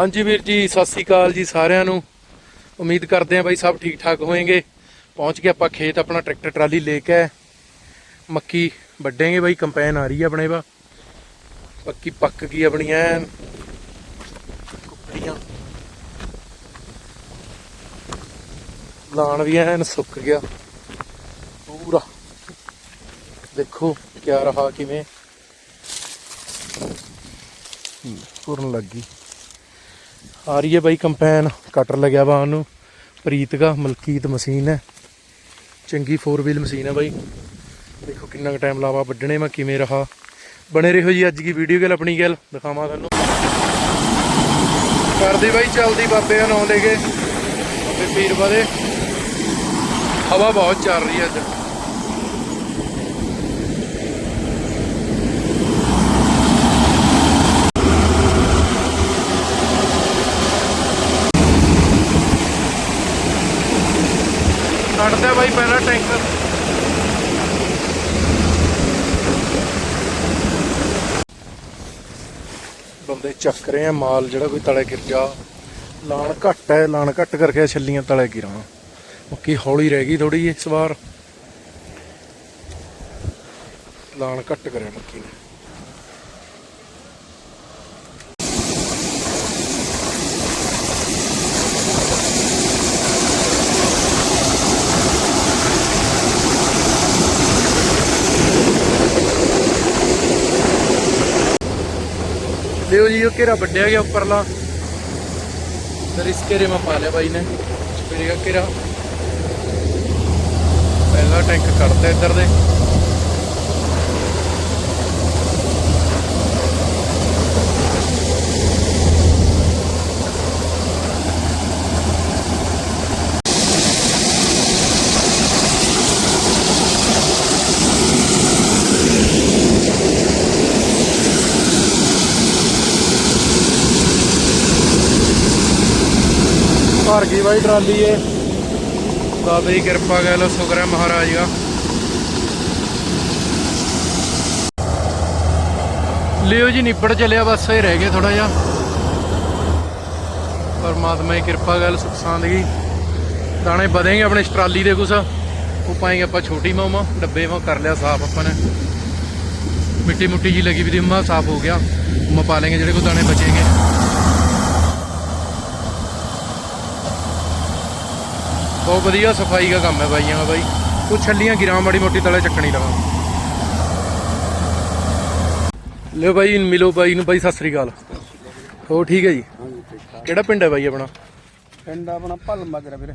ਹਾਂਜੀ ਵੀਰ ਜੀ, ਸਤਿ ਸ੍ਰੀ ਅਕਾਲ ਜੀ ਸਾਰਿਆਂ ਨੂੰ। ਉਮੀਦ ਕਰਦੇ ਹਾਂ ਬਾਈ ਸਭ ਠੀਕ ਠਾਕ ਹੋਣਗੇ ਪਹੁੰਚ ਗਏ ਆਪਾਂ ਖੇਤ ਆਪਣਾ ਟਰੈਕਟਰ ਟਰਾਲੀ ਲੈ ਕੇ ਮੱਕੀ ਵੱਡੇਂਗੇ ਬਾਈ, ਕੰਪੈਨ ਆ ਰਹੀ ਹੈ ਆਪਣੇ ਵਾ ਪੱਕੀ ਪੱਕ ਗਈ ਆਪਣੀ ਐਨ। ਕੁੱਪੜੀਆਂ ਲਾਣ ਵੀ ਐਨ ਸੁੱਕ ਗਿਆ। ਪੂਰਾ। ਦੇਖੋ, ਕਿਆ ਰਹਾ ਕਿਵੇਂ। ਪੂਰਨ ਲੱਗੀ ਆ ਰਹੀ ਹੈ ਬਾਈ ਕੰਪੈਨ, ਕਟਰ ਲੱਗਿਆ ਵਾ ਉਹਨੂੰ। ਪ੍ਰੀਤ ਦਾ ਮਲਕੀਤ ਮਸ਼ੀਨ ਹੈ। ਚੰਗੀ 4 ਵੀਲ ਮਸ਼ੀਨ ਹੈ ਬਾਈ। ਦੇਖੋ ਕਿੰਨਾ ਕੁ ਟਾਈਮ ਲਾਵਾ ਵੱਢਣੇ ਮੈਂ ਕਿਵੇਂ ਰਹਾ। ਬਣੇ ਰਹੋ ਜੀ ਅੱਜ ਦੀ ਵੀਡੀਓ ਗੱਲ, ਆਪਣੀ ਗੱਲ। ਦਿਖਾਵਾਂ ਤੁਹਾਨੂੰ। ਕਰਦੀ ਬਾਈ, ਚੱਲਦੀ ਬਾਬੇ ਦਾ ਲੈ ਕੇ। ਬਾਬੇ ਪੀਰ ਬਾਦੇ ਹਵਾ ਬਹੁਤ ਚੱਲ ਰਹੀ ਹੈ ਅੱਜ। ਕੱਢਦਾ ਬਾਈ, ਪਹਿਲਾ ਟੈਂਕਰ ਬੰਦੇ ਚੱਕ ਰਹੇ ਆ ਮਾਲ, ਜਿਹੜਾ ਕੋਈ ਤਲੇ ਗਿਰ ਜਾ ਲਾਣ ਘੱਟ ਹੈ, ਲਾਣ ਘੱਟ ਕਰਕੇ ਛੱਲੀਆਂ ਤਲੇ ਗਿਰਾਂ। ਮੱਕੀ ਹੌਲੀ ਰਹਿ ਗਈ ਥੋੜੀ ਇਸ ਵਾਰ। ਲਾਣ ਘੱਟ ਕਰਿਆ ਮੱਕੀ ਨੇ। ਲਿਓ ਜੀ, ਉਹ ਘੇਰਾ ਵੱਡਿਆ ਗਿਆ ਉੱਪਰਲਾ। ਫਿਰ ਇਸ ਘੇਰੇ ਮੈਂ ਪਾ ਲਿਆ ਬਾਈ ਨੇ। ਸਪੇਰੇ ਘੇਰਾ। ਪਹਿਲਾ ਟੈਂਕ ਕੱਢਦਾ ਇੱਧਰ ਦੇ। ਭਰ ਗਈ ਬਾਈ ਟਰਾਲੀ ਏ ਬਾਬੇ ਦੀ ਕਿਰਪਾ ਕਰ ਲੋ ਸ਼ੁਕਰ ਹੈ ਮਹਾਰਾਜ ਦਾ। ਲਿਓ ਜੀ, ਨਿਬੜ ਚੱਲਿਆ ਬਸ, ਇਹ ਰਹਿ ਗਿਆ ਥੋੜਾ ਜਿਹਾ। ਪਰਮਾਤਮਾ ਦੀ ਕਿਰਪਾ ਗੱਲ ਸੁਖ ਸਾਂਦਗੀ। ਦਾਣੇ ਵਧੇਗੇ ਆਪਣੇ ਇਸ ਟਰਾਲੀ ਦੇ ਕੁਛ। ਉਹ ਪਾਏਗੇ ਆਪਾਂ ਛੋਟੀ ਮਾਮਾ ਡੱਬੇ ਮਾ ਕਰ ਲਿਆ ਸਾਫ਼ ਆਪਾਂ ਨੇ। ਮਿੱਟੀ ਮੁੱਟੀ ਜੀ ਲੱਗੀ ਵੀ ਦੀ ਮਾ, ਸਾਫ਼ ਹੋ ਗਿਆ। ਮਾ ਪਾ ਲੇਂਗੇ ਜਿਹੜੇ ਕੋ ਦਾਣੇ ਬਚेंगे ਬਹੁਤ ਵਧੀਆ ਸਫ਼ਾਈ ਦਾ ਕੰਮ ਹੈ ਬਾਈਆਂ ਦਾ ਬਾਈ। ਕੁਛ ਛੱਲੀਆਂ ਗਿਰਾਂ ਮਾੜੀ ਮੋਟੀ ਤਲੇ ਚੱਕਣੀ ਲਗਾ ਲਿਓ ਬਾਈ ਮਿਲੋ ਬਾਈ ਨੂੰ ਬਾਈ ਸਤਿ ਸ੍ਰੀ ਅਕਾਲ। ਹੋ ਠੀਕ ਹੈ ਜੀ? ਕਿਹੜਾ ਪਿੰਡ ਹੈ ਬਾਈ ਆਪਣਾ? ਪਿੰਡ ਆਪਣਾ ਭਲ ਮਗਰ ਵੀਰੇ।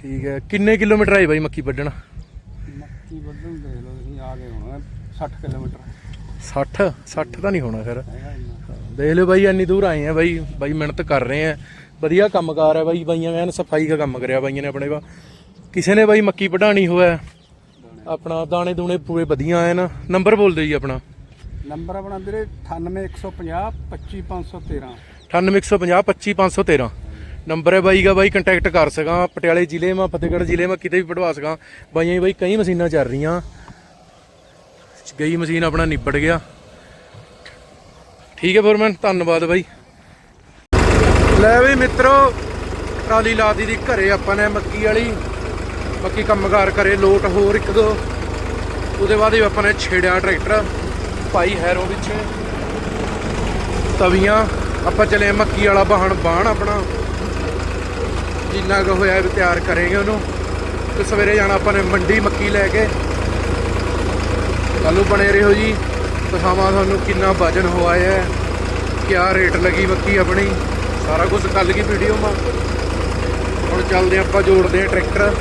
ਠੀਕ ਹੈ। ਕਿੰਨੇ ਕਿਲੋਮੀਟਰ ਆਏ ਬਾਈ ਮੱਕੀ ਵੱਢਣ? ਮੱਕੀ ਵੱਢਣ ਦੇ ਲੋ ਤੁਸੀਂ ਆ ਗਏ ਹੋਣਾ 60 ਕਿਲੋਮੀਟਰ। 60 60 ਤਾਂ ਨਹੀਂ ਹੋਣਾ ਇੰਨਾ ਦੇਖ ਲਿਓ ਬਾਈ ਇੰਨੀ ਦੂਰ ਆਏ ਆ ਬਾਈ ਬਾਈ ਮਿਹਨਤ ਕਰ ਰਹੇ ਆ। ਵਧੀਆ ਕੰਮਕਾਰ ਹੈ ਬਾਈ ਬਾਈਆਂ ਨੇ ਸਫ਼ਾਈ ਦਾ ਕੰਮ ਕਰਿਆ ਬਾਈਆਂ ਨੇ ਆਪਣੇ ਵਾ ਕਿਸੇ ਨੇ ਬਾਈ ਮੱਕੀ ਵਢਾਣੀ ਹੋਇਆ ਆਪਣਾ ਦਾਣੇ ਦੂਣੇ ਪੂਰੇ ਵਧੀਆ ਆਏ ਨਾ ਨੰਬਰ ਬੋਲ ਦਿਓ ਜੀ ਆਪਣਾ। ਨੰਬਰ ਆਪਣਾ ਵੀਰੇ 98150 25513 98150 25513 ਨੰਬਰ ਹੈ ਬਾਈ ਦਾ ਬਾਈ ਕੰਟੈਕਟ ਕਰ ਸਕਾਂ। ਪਟਿਆਲੇ ਜ਼ਿਲ੍ਹੇ ਮਾ ਫਤਿਹਗੜ੍ਹ ਜ਼ਿਲ੍ਹੇ ਮਾ ਕਿਤੇ ਵੀ ਪੜਵਾ ਸਕਾਂ। ਬਾਈਆਂ ਬਾਈ ਕਈ ਮਸ਼ੀਨਾਂ ਚੱਲ ਰਹੀਆਂ। ਗਈ ਮਸ਼ੀਨ ਆਪਣਾ ਨਿਬੜ ਗਿਆ। ਠੀਕ ਹੈ ਫੋਰਮੈਨ ਧੰਨਵਾਦ ਬਾਈ। ਲੈ ਵੀ ਮਿੱਤਰੋ, ਟਰਾਲੀ ਲਾਦੀ ਦੀ ਘਰੇ ਆਪਾਂ ਨੇ ਮੱਕੀ ਵਾਲੀ। ਮੱਕੀ ਕੰਮਕਾਰ ਕਰੇ, ਲੋਟ ਹੋਰ ਇੱਕ ਦੋ। ਉਹਦੇ ਬਾਅਦ ਹੀ ਆਪਾਂ ਨੇ ਛੇੜਿਆ ਟਰੈਕਟਰ, ਭਾਈ ਹੈਰੋ ਵਿੱਚ। ਤਵੀਆਂ, ਆਪਾਂ ਚਲੇ ਮੱਕੀ ਵਾਲਾ ਬਾਹਣ ਬਾਣ ਆਪਣਾ। ਜਿੰਨਾ ਕੁ ਹੋਇਆ ਵੀ ਤਿਆਰ ਕਰਾਂਗੇ ਉਹਨੂੰ। ਤੇ ਸਵੇਰੇ ਜਾਣਾ ਆਪਾਂ ਨੇ ਮੰਡੀ ਮੱਕੀ ਲੈ ਕੇ। ਕੱਲੂ ਬਣੇ ਰਹੋ ਜੀ। ਦਿਖਾਵਾਂ ਤੁਹਾਨੂੰ ਕਿੰਨਾ ਵਜਨ ਹੋਇਆ ਹੈ। ਕਿਆ ਰੇਟ ਲੱਗੀ ਮੱਕੀ ਆਪਣੀ। ਸਾਰਾ ਕੁਝ ਕੱਲ ਦੀ ਵੀਡੀਓ ਮਾ ਹੁਣ ਚੱਲਦੇ ਆਪਾਂ, ਜੋੜਦੇ ਆ ਟਰੈਕਟਰ।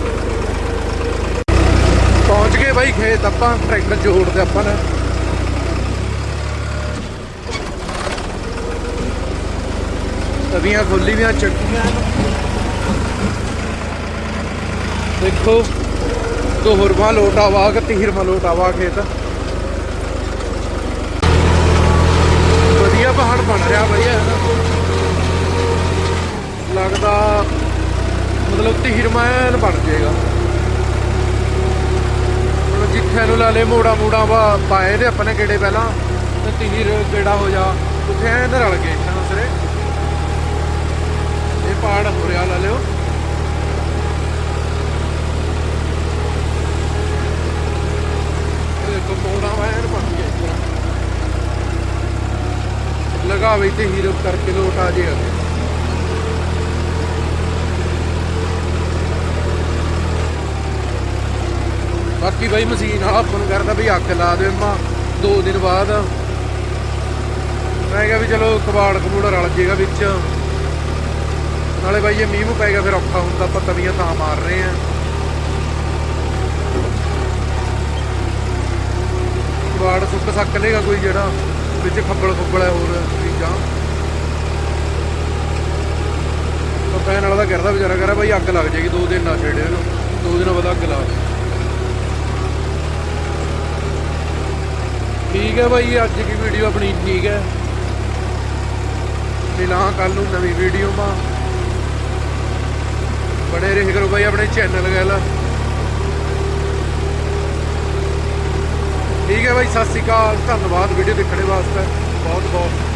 ਪਹੁੰਚ ਗਏ ਬਾਈ ਖੇਤ ਆਪਾਂ, ਟਰੈਕਟਰ ਜੋੜਦੇ ਆਪਾਂ ਨੇ। ਤਵੀਆਂ ਖੋਲੀ ਵੀਆਂ ਚੱਕੀਆਂ। ਦੇਖੋ ਦੋ ਹੁਰਮਾ ਲੋਟਾ ਵਾ ਕਿ ਤੀਰਮਾ ਲੋਟਾ ਵਾ ਖੇਤ। ਵੀ ਹਿਰਮਾਨ ਬਣ ਜਾਏਗਾ। ਜਿੱਥੇ ਨੂੰ ਲਾਲੇ ਮੋੜਾ ਮੋੜਾ ਵਾ ਪਾਏ ਤੇ ਆਪਣੇ ਕਿਹੜੇ ਪਹਿਲਾਂ। ਤੇ ਤੀਰ ਕਿਹੜਾ ਹੋ ਜਾ, ਉੱਥੇ ਐਂ ਰਲ ਗਏ ਇੱਕ ਦੂਸਰੇ ਇਹ ਪਾੜ ਹੋ ਰਿਹਾ ਲਾਲਿਓ ਦੇਖੋ, ਮੋੜਾ ਵਾਇਰ ਬਣ ਗਿਆ ਲਗਾਵੇ ਤੇ ਹੀਰੋ ਕਰਕੇ ਲੋਟ ਆ ਜੇ ਕਿ ਬਾਈ ਮਸ਼ੀਨ ਆ ਆਪਾਂ ਨੂੰ ਕਰਦਾ ਬਈ ਅੱਗ ਲਾ ਦੇ ਮਾ ਦੋ ਦਿਨ ਬਾਅਦ। ਮੈਂ ਕਿਹਾ ਵੀ ਚਲੋ ਕਬਾੜ ਕਬੂੜ ਰਲ ਜੇਗਾ ਵਿੱਚ। ਨਾਲੇ ਬਾਈ ਇਹ ਮੀਂਹ ਮੂੰਹ ਪੈ ਗਿਆ ਫਿਰ ਔਖਾ ਹੁੰਦਾ, ਆਪਾਂ ਤਵੀਆਂ ਤਾਂ ਮਾਰ ਰਹੇ ਆ ਕਬਾੜ ਸੁੱਕ ਸੱਕ ਲੇਗਾ ਕੋਈ ਜਿਹੜਾ, ਵਿੱਚ ਖੱਬਲ ਖੁੱਬਲ ਹੈ ਹੋਰ ਚੀਜ਼ਾਂ। ਕੰਪੈਨ ਵਾਲਾ ਤਾਂ ਕਰਦਾ ਵਿਚਾਰਾ ਕਰਾ, ਬਾਈ ਅੱਗ ਲੱਗ ਜਾਏਗੀ ਦੋ ਦਿਨ ਨਾ ਛੇੜੇ ਇਹਨੂੰ, ਦੋ ਦਿਨਾਂ ਬਾਅਦ ਅੱਗ ਲਾ ਦੇ ਠੀਕ ਹੈ ਬਾਈ, ਅੱਜ ਦੀ ਵੀਡੀਓ ਆਪਣੀ ਠੀਕ ਹੈ। ਮਿਲਾਂ ਕੱਲ ਨੂੰ ਨਵੀਂ ਵੀਡੀਓ ਮਾ। ਬੜੇ ਰਹੇ ਕਰੋ ਬਾਈ ਆਪਣੇ ਚੈਨਲ ਗੱਲ। ਠੀਕ ਹੈ ਬਾਈ, ਸਤਿ ਸ਼੍ਰੀ ਅਕਾਲ। ਧੰਨਵਾਦ ਵੀਡੀਓ ਦੇਖਣ ਵਾਸਤੇ। ਬਹੁਤ ਬਹੁਤ